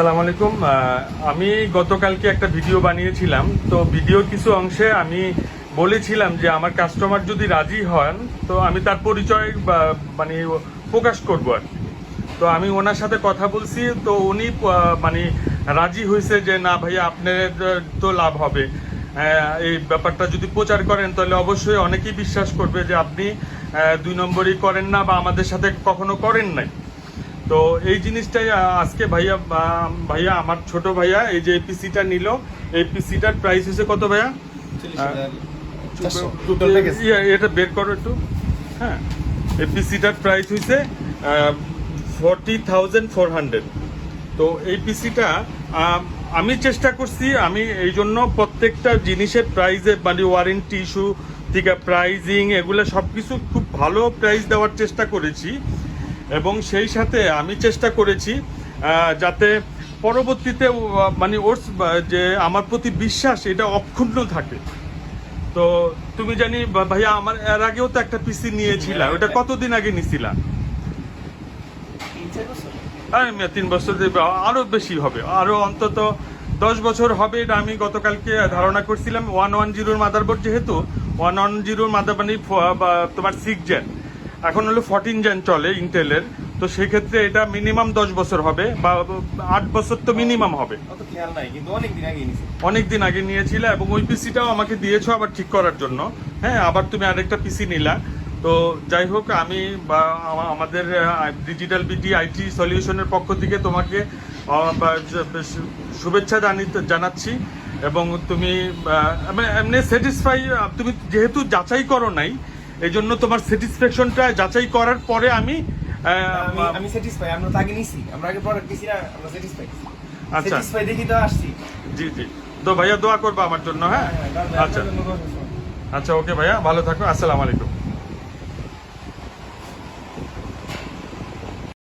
আসসালামু আলাইকুম। আমি গতকালকে একটা ভিডিও বানিয়েছিলাম। তো ভিডিও কিছু অংশে আমি বলেছিলাম যে আমার কাস্টমার যদি রাজি হন, তো আমি তার পরিচয় মানে প্রকাশ করব আর। তো আমি ওনার সাথে কথা বলছি, তো উনি মানে রাজি হয়েছে যে, না ভাইয়া আপনার তো লাভ হবে। এই ব্যাপারটা যদি প্রচার করেন, তাহলে অবশ্যই অনেকেই বিশ্বাস করবে যে আপনি দুই নম্বরই করেন না বা আমাদের সাথে কখনো করেন নাই। তো এই জিনিসটাই আজকে ভাইয়া ভাইয়া আমার ছোট ভাইয়া এই যে এপিসিটা নিল। এই পিসিটার প্রাইস হচ্ছে কত ভাইয়া? ইয়া, এটা বের করো একটু। হ্যাঁ এপিসিটার প্রাইস হয়েছে ফর্টি থাউজেন্ড ফোর হান্ড্রেড তো এই পিসিটা আমি চেষ্টা করছি আমি এই জন্য প্রত্যেকটা জিনিসের প্রাইজে মানে ওয়ারেন্টি ইস্যু থেকে প্রাইজিং এগুলো সব কিছু খুব ভালো প্রাইস দেওয়ার চেষ্টা করেছি। এবং সেই সাথে আমি চেষ্টা করেছি যাতে পরবর্তীতে মানে ওর যে আমার প্রতি বিশ্বাস এটা অক্ষুণ্ণ থাকে। তো তুমি জানি ভাইয়া আমার এর আগেও তো একটা পিসি নিয়েছিলাম। ওটা কতদিন আগে মিয়া, তিন বছর আরও বেশি হবে। আরও অন্তত দশ বছর হবে এটা আমি গতকালকে ধারণা করছিলাম। ওয়ান ওয়ান জিরোর মাদারবোর্ড যেহেতু ওয়ান ওয়ান জিরোর মাদার মানে তোমার সিক্স জেন এখন হলো ফর্টিন জেন চলে ইন্টেলের তো সেক্ষেত্রে এটা মিনিমাম দশ বছর হবে বা আট বছর তো মিনিমাম হবে। অনেক দিন আগে নিয়েছিলে এবং ওই পিসিটাও আমাকে দিয়েছ আবার ঠিক করার জন্য। হ্যাঁ আবার তুমি আরেকটা পিসি নিলা। তো যাই হোক আমি বা আমাদের ডিজিটাল বিটি আইটি সলিউশনের পক্ষ থেকে তোমাকে শুভেচ্ছা জানি- জানাচ্ছি। এবং তুমি মানে এমনি স্যাটিসফাই তুমি যেহেতু যাচাই করো নাই এই জন্য তোমার স্যাটিসফ্যাকশনটা যাচাই করার পরে আমি আমি স্যাটিসফাই আমরা তাকে নিছি। আমরা আগে প্রোডাক্ট নিছি না আমরা স্যাটিসফাই আচ্ছা। স্যাটিসফাই দেখি তো আসছি। জি জি। তো ভাইয়া দোয়া করবা আমার জন্য হ্যাঁ? আচ্ছা। আচ্ছা ওকে ভাইয়া ভালো থাকো আসসালামু আলাইকুম।